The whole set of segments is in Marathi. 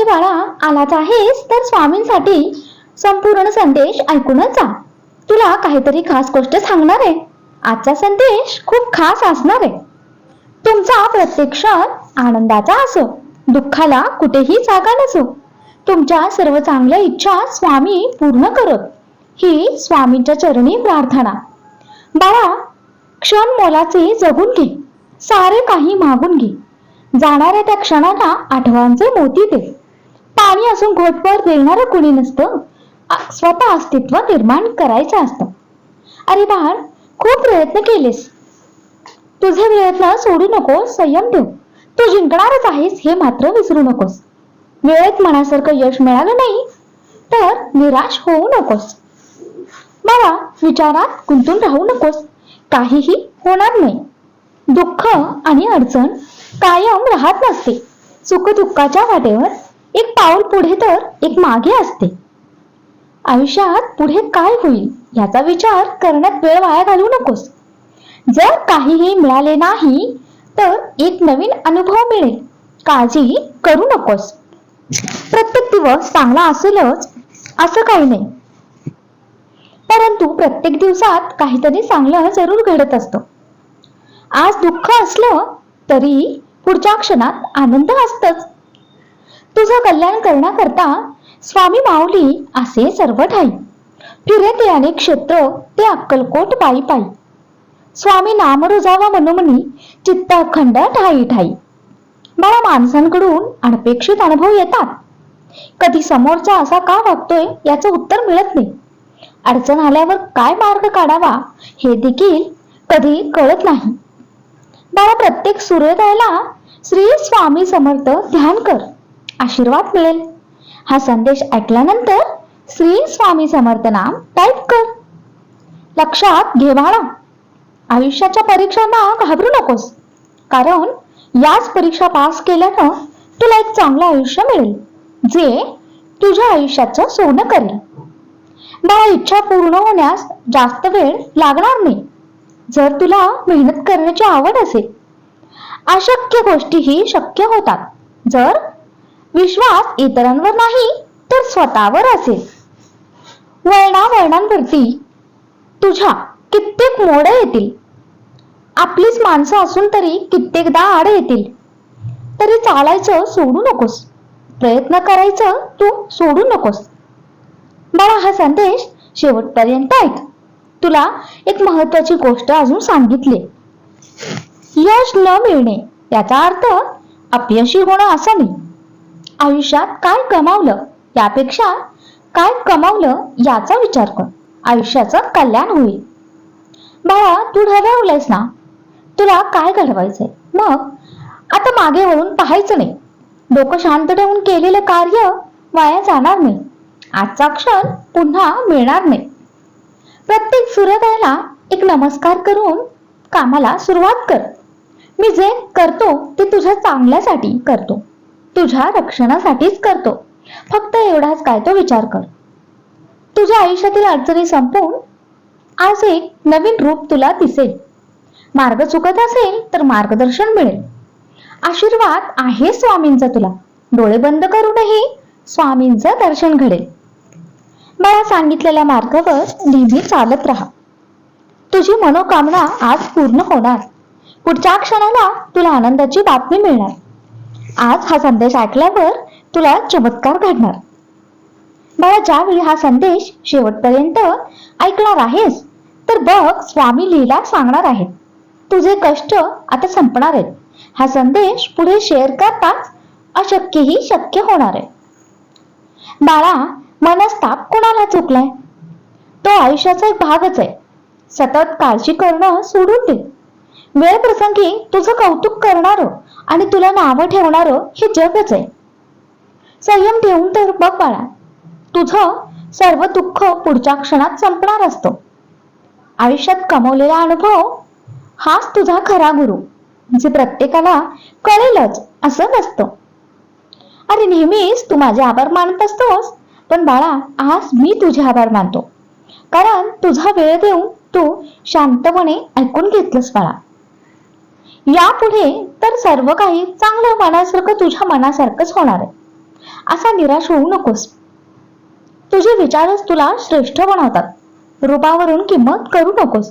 अरे बाळा आलाच आहेस तर स्वामींसाठी संपूर्ण संदेश ऐकूनच जा. तुला काहीतरी खास गोष्ट सांगणार आहे. आजचा संदेश खूप खास असणार आहे. तुमचा प्रत्येक क्षण आनंदाचा असो दुःखाला कुठेही जागा नसो. तुमच्या सर्व चांगल्या इच्छा स्वामी पूर्ण करत ही स्वामींच्या चरणी प्रार्थना. बाळा क्षण मोलाचे जगून घे सारे काही मागून घे. जाणाऱ्या त्या क्षणाला आठवांचे मोती दे. पाणी असून घोटभर देणारं कुणी नसतं. स्वतः अस्तित्व निर्माण करायचं असतं. अरे बाळ खूप प्रयत्न केलेस. तुझे प्रयत्न सोडू नको संयम ठेव. तू जिंकणारच आहेस हे मात्र विसरू नकोस. वेळेत मनासारखं यश मिळालं नाही तर निराश होऊ नकोस. मला विचारात गुंतून राहू नकोस. काहीही होणार नाही. दुःख आणि अडचण कायम राहत नसते. सुखदुःखाच्या वाटेवर एक पाऊल पुढे तर एक मागे असते. आयुष्यात पुढे काय होईल याचा विचार करण्यात वेळ वाया घालवू नकोस. जर काहीही मिळाले नाही तर एक नवीन अनुभव मिळेल. काळजी करू नकोस. प्रत्येक दिवस चांगला असेलच असं काही नाही. परंतु प्रत्येक दिवसात काहीतरी चांगलं जरूर घडत असतं. आज दुःख असलं तरी पुढच्या क्षणात आनंद असतच. तुझं कल्याण करण्याकरता स्वामी माऊली असे सर्व ठाई फिरे ते अनेक क्षेत्र ते अक्कलकोट पायी पायी स्वामी नाम रुजावा मनोमनी चित्त अखंड ठाई ठाई मला माणसांकडून अनपेक्षित अनुभव येतात. कधी समोरचा असा का वागतोय याचं उत्तर मिळत नाही. अडचण आल्यावर काय मार्ग काढावा हे देखील कधी कळत नाही. बाळा प्रत्येक सूर्योदयाला श्री स्वामी समर्थ ध्यान कर. आशीर्वाद मिळेल. हा संदेश ऐकल्यानंतर श्री स्वामी समर्थ नाम टाईप कर. लक्षात घे बाळा. आयुष्याच्या परीक्षांना घाबरू नकोस. कारण याच परीक्षा पास केल्यानं तुला एक चांगलं आयुष्य मिळेल जे तुझ्या आयुष्याचं सोनं करेल. बाळा इच्छा पूर्ण होण्यास जास्त वेळ लागणार नाही. जर तुला मेहनत करण्याची आवड असेल अशक्य गोष्टीही शक्य होतात. जर विश्वास इतरांवर नाही तर स्वतःवर असेल. वळणा वळणांवरती तुझ्या कित्येक मोड येतील. आपलीच माणसं असून तरी कित्येकदा आड येतील. तरी चालायचं सोडू नकोस. प्रयत्न करायचं तू सोडू नकोस. मला हा संदेश शेवटपर्यंत ऐक. तुला एक महत्वाची गोष्ट अजून सांगितली. यश न मिळणे याचा अर्थ अपयशी होणं असं नाही. आयुष्यात काय कमावलं यापेक्षा काय कमावलं याचा विचार कर. आयुष्याचं कल्याण होईल. बाळा तू ठरवलंयस ना? तुला काय घडवायचंय? मग आता मागे वळून पाहायचं नाही. डोकं शांत ठेवून केलेलं कार्य वाया जाणार नाही. आजचा क्षण पुन्हा मिळणार नाही. प्रत्येक सूर्योदयाला एक नमस्कार करून कामाला सुरुवात कर. मी जे करतो ते तुझ्या चांगल्यासाठी करतो. तुझ्या रक्षणासाठीच करतो. फक्त एवढाच काय तो विचार कर. तुझ्या आयुष्यातील अडचणी संपवून आज एक नवीन रूप तुला दिसेल. मार्ग चुकत असेल तर मार्गदर्शन मिळेल. आशीर्वाद आहे स्वामींचा तुला. डोळे बंद करूनही स्वामींचं दर्शन घडेल. मला सांगितलेल्या मार्गावर नेहमी चालत राहा. तुझी मनोकामना आज पूर्ण होणार. पुढच्या क्षणाला तुला आनंदाची बातमी मिळणार. आज हा संदेश ऐकल्यावर तुला चमत्कार घडणार. बाळा ज्यावेळी हा संदेश शेवटपर्यंत ऐकणार आहेस तर बघ स्वामी लीला सांगणार आहेत. तुझे कष्ट आता संपणार आहेत. हा संदेश पुढे शेअर करताच अशक्यही शक्य होणार आहे. बाळा मनस्ताप कोणाला चुकलाय? तो आयुष्याचा एक भागच आहे. सतत काळजी करणं सोडून दे. वेळ प्रसंगी तुझं कौतुक करणार आणि तुला नावं ठेवणार हे जगच आहे. संयम ठेवून तर बघ बाळा तुझं सर्व दुःख पुढच्या क्षणात संपणार असतो. आयुष्यात कमवलेला अनुभव हाच तुझा खरा गुरु जे प्रत्येकाला कळेलच असं नसतं. अरे नेहमीच तू माझे आभार मानत असतोस पण बाळा आज मी तुझे आभार मानतो. कारण तुझा वेळ देऊन तू शांतपणे ऐकून घेतलंस बाळा. यापुढे तर सर्व काही चांगलं मनासारखं तुझ्या मनासारखंच होणार आहे. असा निराश होऊ नकोस. तुझे विचारच तुला श्रेष्ठ बनवतात. रूपावरून किंमत करू नकोस.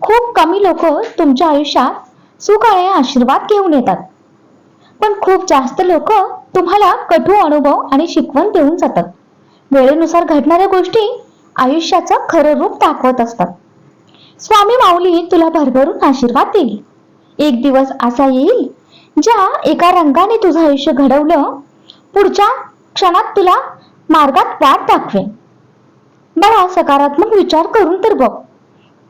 खूप कमी लोक तुमच्या आयुष्यात सुख आणि आशीर्वाद घेऊन येतात. पण खूप जास्त लोक तुम्हाला कठू अनुभव आणि शिकवण देऊन जातात. वेळेनुसार घडणाऱ्या गोष्टी आयुष्याचं खरं रूप दाखवत असतात. स्वामी माऊली तुला भरभरून आशीर्वाद देईल. एक दिवस असा येईल ज्या एका रंगाने तुझं आयुष्य घडवलं पुढच्या क्षणात तुला मार्गात वाट दाखवेन. बळा सकारात्मक विचार करून तर बघ.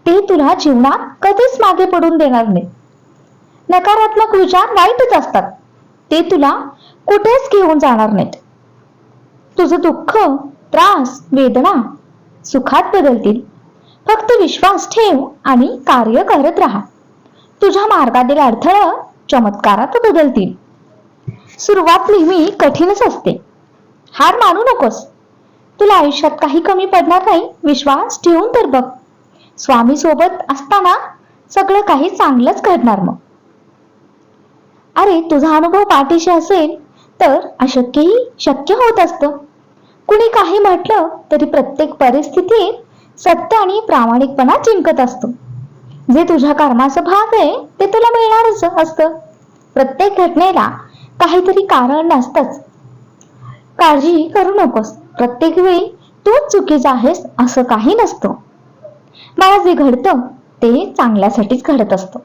ते तुला जीवनात कधीच मागे पडून देणार नाही नकारात्मक विचार वाईटच असतात. ते तुला कुठेच घेऊन जाणार नाहीत. तुझं दुःख त्रास वेदना सुखात बदलतील. फक्त विश्वास ठेव आणि कार्य करत राहा. तुझ्या मार्गातील अडथळं चमत्कारात बदलतील. सुरुवात नेहमी कठीणच असते. हार मानू नकोस. तुला आयुष्यात काही कमी पडणार नाही. विश्वास ठेवून तर बघ. स्वामी सोबत असताना सगळं काही चांगलंच घडणार मग. अरे तुझा अनुभव पाठीशी असेल तर अशक्यही शक्य होत असतं. कुणी काही म्हटलं तरी प्रत्येक परिस्थितीत सत्य आणि प्रामाणिकपणा जिंकत असतो. जे तुझ्या कर्माचं भाग आहे ते तुला मिळणारच असतं. प्रत्येक घटनेला काहीतरी कारण नसतंच. काळजी करू नकोस. प्रत्येक वेळी तूच चुकीचा आहेस असं काही नसतं. मला जे घडतं ते चांगल्यासाठीच घडत असतं.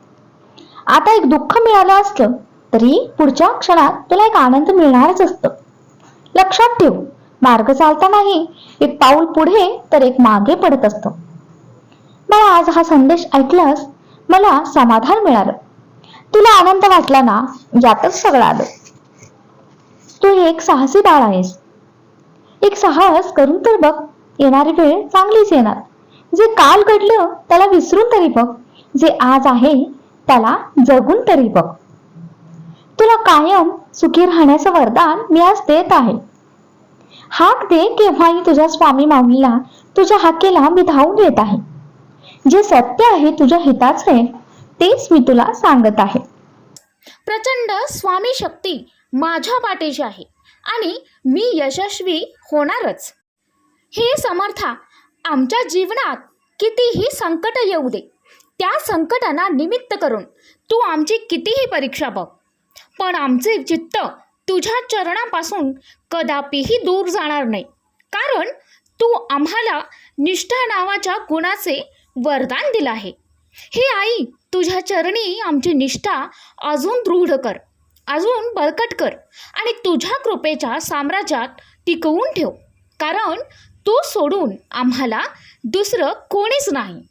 आता एक दुःख मिळालं असलं तरी पुढच्या क्षणात तुला एक आनंद मिळणारच असतं. लक्षात ठेव मार्ग चालतानाही एक पाऊल पुढे तर एक मागे पडत असतं. मला आज हा संदेश ऐकलास मला समाधान मिळालं. तुला आनंद वाटला ना? यातच सगळं आलं. तू एक साहसी बाळ आहेस. एक साहस करून तर बघ येणारी वेळ चांगलीच येणार. जे काल घडलं त्याला विसरून तरी बघ. जे आज आहे त्याला जगून तरी बघ. तुला कायम सुखी राहण्याचं वरदान मी आज देत आहे. हाक दे केव्हाही तुझ्या स्वामी माऊलीला तुझ्या हाकेला मी धावून येत आहे. जे सत्य आहे तुझ्या हिताचे आहे तेच मी तुला सांगत आहे. प्रचंड स्वामी शक्ती माझ्या पाठीशी आहे आणि मी यशस्वी होणारच. हे समर्था आमच्या जीवनात कितीही संकट येऊ दे त्या संकटांना निमित्त करून तू आमची कितीही परीक्षा बघ. पण आमचे चित्त तुझ्या चरणापासून कदापिही दूर जाणार नाही. कारण तू आम्हाला निष्ठा नावाच्या गुणाचे वरदान दिलं आहे. हे आई तुझ्या चरणी आमची निष्ठा अजून दृढ कर अजून बळकट कर आणि तुझ्या कृपेच्या साम्राज्यात टिकवून ठेव कारण तू सोडून आम्हाला दुसरं कोणीच नाही.